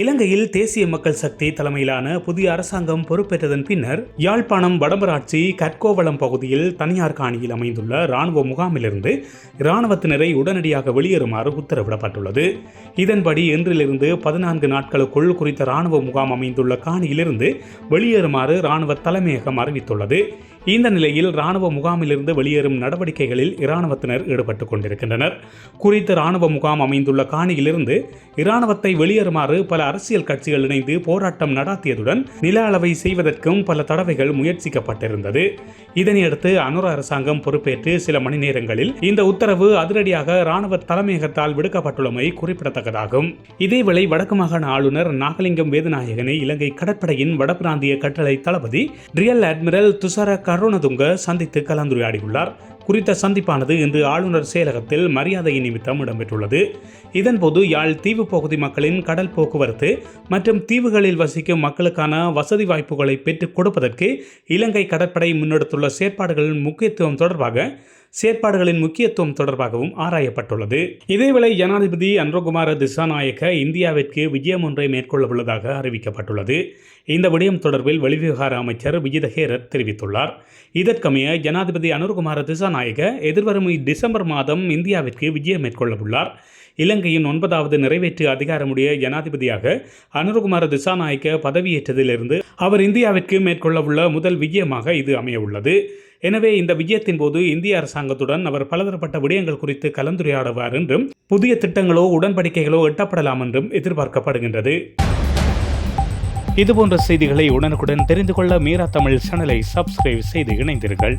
இலங்கையில் தேசிய மக்கள் சக்தி தலைமையிலான புதிய அரசாங்கம் பொறுப்பேற்றதன் பின்னர் யாழ்ப்பாணம் வடமராட்சி கற்கோவளம் பகுதியில் தனியார் காணியில் அமைந்துள்ள இராணுவ முகாமிலிருந்து இராணுவத்தினரை உடனடியாக வெளியேறுமாறு உத்தரவிடப்பட்டுள்ளது. இதன்படி இன்றிலிருந்து பதினான்கு நாட்களுக்குள் குறித்த இராணுவ முகாம் அமைந்துள்ள காணியிலிருந்து வெளியேறுமாறு இராணுவ தலைமையகம் அறிவித்துள்ளது. இந்த நிலையில் இராணுவ முகாமிலிருந்து வெளியேறும் நடவடிக்கைகளில் இராணுவத்தினர் ஈடுபட்டுக் கொண்டிருக்கின்றனர். குறித்த இராணுவ முகாம் அமைந்துள்ள காணியிலிருந்து இராணுவத்தை வெளியேறுமாறு பல அரசியல் கட்சிகள் இணைந்து போராட்டம் நடாத்தியதுடன் நில அளவை செய்வதற்கும் பல தடவைகள் முயற்சிக்கப்பட்டிருந்தது. இதனையடுத்து அனுர அரசாங்கம் பொறுப்பேற்று சில மணி நேரங்களில் இந்த உத்தரவு அதிரடியாக இராணுவ தலைமையகத்தால் விடுக்கப்பட்டுள்ளமை குறிப்பிடத்தக்கதாகும். இதேவேளை வடக்கு மாகாண ஆளுநர் நாகலிங்கம் வேதநாயகனை இலங்கை கடற்படையின் வடபிராந்திய கட்டளை தளபதி ரியல் அட்மிரல் துஷார கருணதுங்க சந்தித்து கலந்துரையாடியுள்ளார். குறித்த சந்திப்பானது இன்று ஆளுநர் செயலகத்தில் மரியாதை நிமித்தம் இடம்பெற்றுள்ளது. இதன்போது யாழ் தீவு பகுதி மக்களின் கடல் போக்குவரத்து மற்றும் தீவுகளில் வசிக்கும் மக்களுக்கான வசதி வாய்ப்புகளை பெற்றுக் கொடுப்பதற்கு இலங்கை கடற்படை முன்னெடுத்துள்ள செயற்பாடுகளின் முக்கியத்துவம் தொடர்பாக செயற்பாடுகளின் முக்கியத்துவம் தொடர்பாகவும் ஆராயப்பட்டுள்ளது. இதேவேளை ஜனாதிபதி அன்ரோகுமார திசாநாயக்க இந்தியாவிற்கு விஜயம் ஒன்றை மேற்கொள்ள உள்ளதாக அறிவிக்கப்பட்டுள்ளது. இந்த விடயம் தொடர்பில் வெளிவிவகார அமைச்சர் விஜித ஹேரத் தெரிவித்துள்ளார். இதற்கமைய ஜனாதிபதி அனுர்குமார திசாநாயக்க எதிர்வரும் டிசம்பர் மாதம் இந்தியாவிற்கு விஜயம் மேற்கொள்ள உள்ளார் இலங்கையின் ஒன்பதாவது நிறைவேற்று அதிகாரமுடைய ஜனாதிபதியாக அனுரகுமார திசாநாயக்க பதவியேற்றதிலிருந்து அவர் இந்தியாவிற்கு மேற்கொள்ளவுள்ள முதல் விஜயமாக இது அமையவுள்ளது. எனவே இந்த விஜயத்தின் போது இந்திய அரசாங்கத்துடன் அவர் பலதரப்பட்ட விடயங்கள் குறித்து கலந்துரையாடுவார் என்றும் புதிய திட்டங்களோ உடன்படிக்கைகளோ எட்டப்படலாம் என்றும் எதிர்பார்க்கப்படுகின்றது. இதுபோன்ற செய்திகளை உடனுக்குடன் தெரிந்து கொள்ள மீரா தமிழ் சேனலை சப்ஸ்கிரைப் செய்து இணைந்தீர்கள்